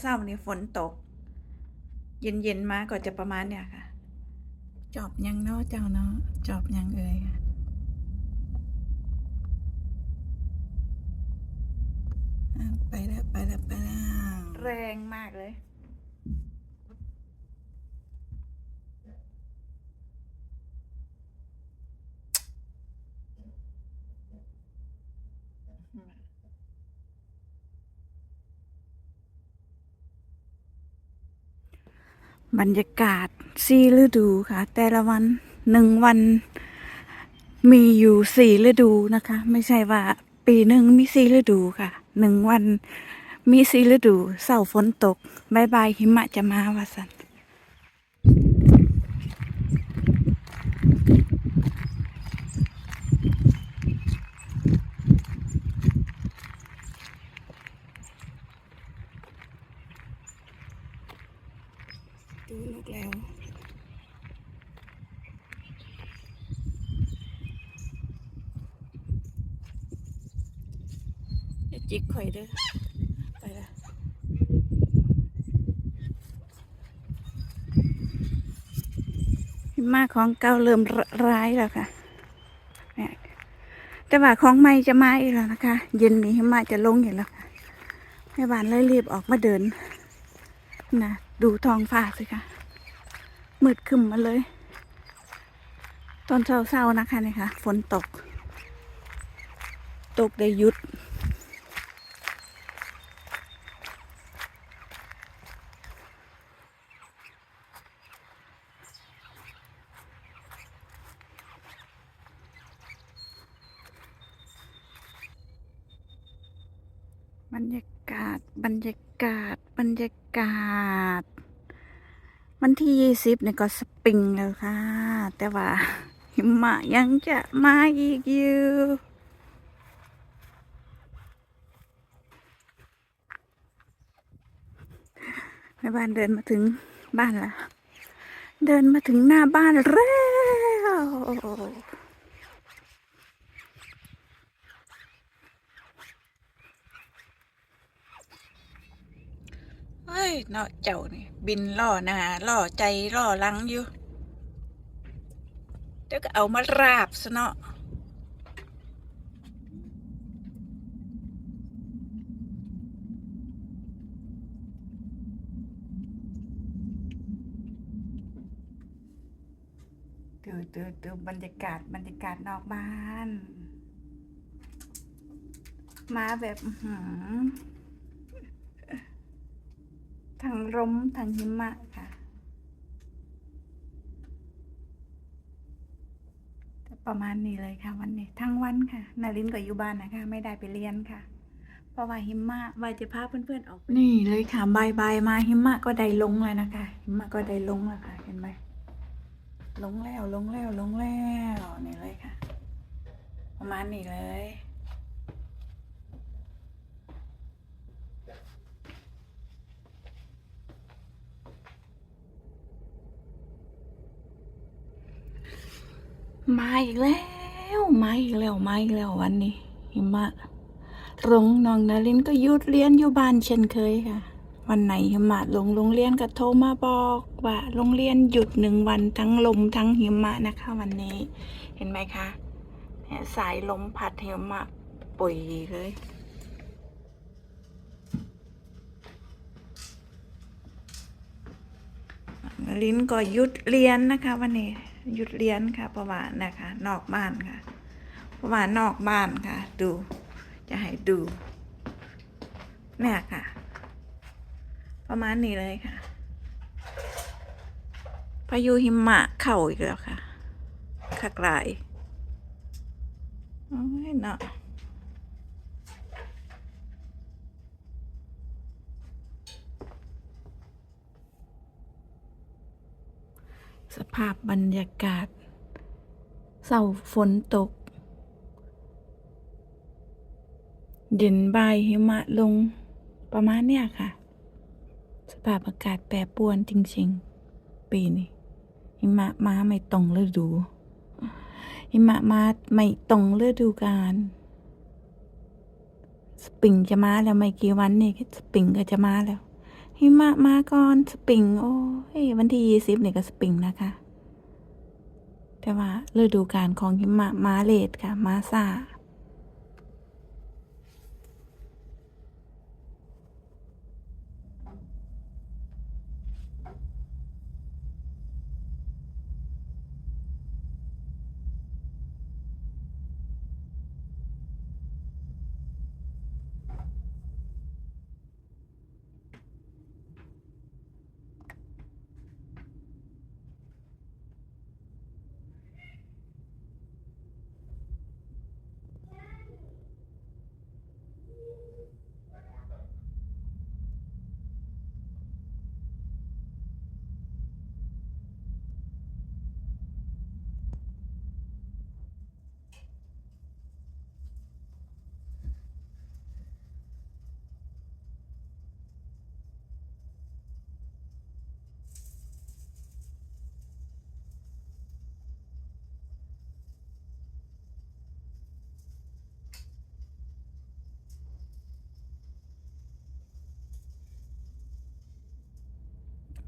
เศร้าๆนี่ฝนตก เย็นๆมาก็จะประมาณเนี่ยค่ะ จอบยังเนาะเจ้าเนาะจอบยังเอ่ยไปแล้วไปแล้วไปแล้วแรงมากเลย บรรยากาศสี่ฤดูค่ะ แต่ละวันหนึ่งวันมีอยู่สี่ฤดูนะคะ ไม่ใช่ว่าปีหนึ่งมีสี่ฤดูค่ะหนึ่งวันมีสี่ฤดูเสาฝนตกบายบายหิมะจะมาว่าสัน ดูลูกแล้ว จิกข่อยเด้อไปละหิมะของเก่าเริ่มร้ายแล้วค่ะแต่ว่าของใหม่จะมาอีกแล้วนะคะ เย็นนี้หิมะจะลงอยู่แล้วค่ะแม่บ้านเลยรีบออกมาเดินนะ ดูท้องฟ้าสิคะมืดครึมมาเลย ตอนเช้าๆนะคะเนี่ยค่ะฝนตก ตกได้หยุด บรรยากาศบรรยากาศ บรรยากาศ วันที่ยี่สิบเนี่ยก็สปริงแล้วค่ะ แต่ว่าหิมะยังจะมาอีกอยู่แม่บ้านเดินมาถึงบ้านแล้ว เดินมาถึงหน้าบ้านแล้ว เนาะเจ้านี่บินล่อหนาล่อใจล่อหลังอยู่เดี๋ยวก็เอามาราบซะเนาะดูดูดูบรรยากาศบรรยากาศนอกบ้าน มาแบบ อื้อหือ ทั้งลมทั้งหิมะค่ะ ประมาณนี้เลยค่ะวันนี้ ทั้งวันค่ะ นารินก็อยู่บ้านนะคะ ไม่ได้ไปเรียนค่ะ เพราะว่าหิมะว่าจะพาเพื่อนๆออกนี่เลยค่ะบายบายมาหิมะก็ได้ลงแล้วนะคะ หิมะก็ได้ลงแล้วค่ะ เห็นไหมลงแล้วลงแล้วลงแล้วนี่เลยค่ะ ประมาณนี้เลย มาอีกแล้ว มาอีกแล้ว มาอีกแล้ววันนี้หิมะลงน้องนารินก็หยุดเรียนอยู่บ้านเช่นเคยค่ะ วันไหนหิมะลงโรงเรียนก็โทรมาบอกว่าโรงเรียนหยุดหนึ่งวันทั้งลมทั้งหิมะนะคะ วันนี้ เห็นไหมคะสายลมพัดหิมะปุ๋ยเลยลิ้นก็หยุดเรียนนะคะวันนี้ หยุดเรียนค่ะประมาณนะคะ นอกบ้านค่ะประมาณนอกบ้านค่ะ ดูจะให้ดูเนี่ยค่ะ ประมาณนี้เลยค่ะพายุหิมะเข้าอีกแล้วค่ะขักลายโอ้ยเนาะ สภาพบรรยากาศเสาฝนตก เย็นบายหิมะลงประมาณเนี้ยค่ะ สภาพอากาศแปรปรวนจริงๆ ปีนี้หิมะมาไม่ตรงฤดู หิมะมาไม่ตรงฤดูกาลสปริงจะมาแล้วไม่กี่วันนี่สปริงก็จะมาแล้ว หิมะมาก่อนสปริง โอ้ยวันที่ยี่สิบนี่ก็สปริงนะคะ แต่ว่าฤดูกาลของหิมะมาเลดค่ะ มาซา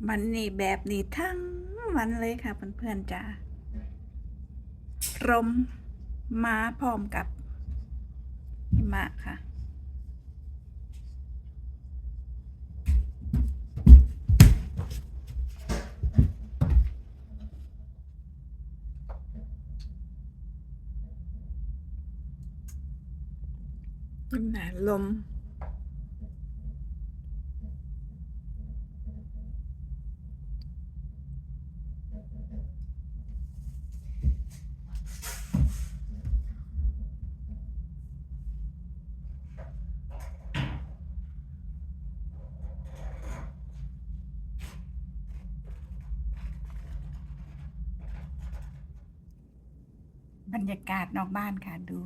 มันนี่แบบนี้ทั้งวันเลยค่ะเพื่อนๆจ้าลมมาพร้อมกับหิมะค่ะน่ะลม บรรยากาศนอกบ้านค่ะดู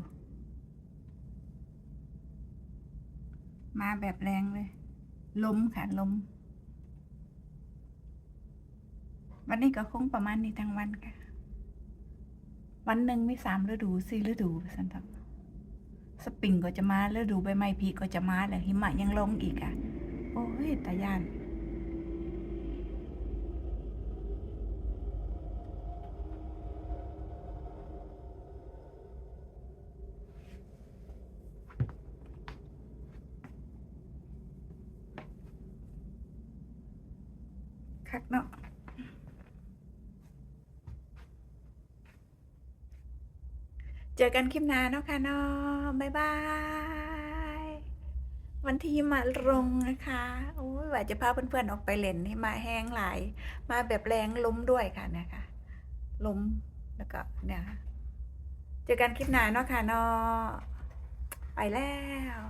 มาแบบแรงเลย ลมค่ะลม วันนี้ก็คงประมาณนี้ทั้งวันค่ะ วันหนึ่งมีสามฤดูสี่ฤดูสันทับสปริงก็จะมาฤดูใบไม้ผลิก็จะมาแล้วหิมะยังลงอีกอะ โอ้ยตาย่าน คักเนาะเจอกันคลิปหน้าเนาะค่ะเนาะบ๊ายบายวันที่มาลงนะคะโอ้ยว่าจะพาเพื่อนๆออกไปเล่นให้มาแห้งหลาย มาแบบแรงล้มด้วยค่ะเนะคะล้มแล้วก็เนี่ยเจอกันคลิปหน้าเนาะค่ะเนาะไปแล้ว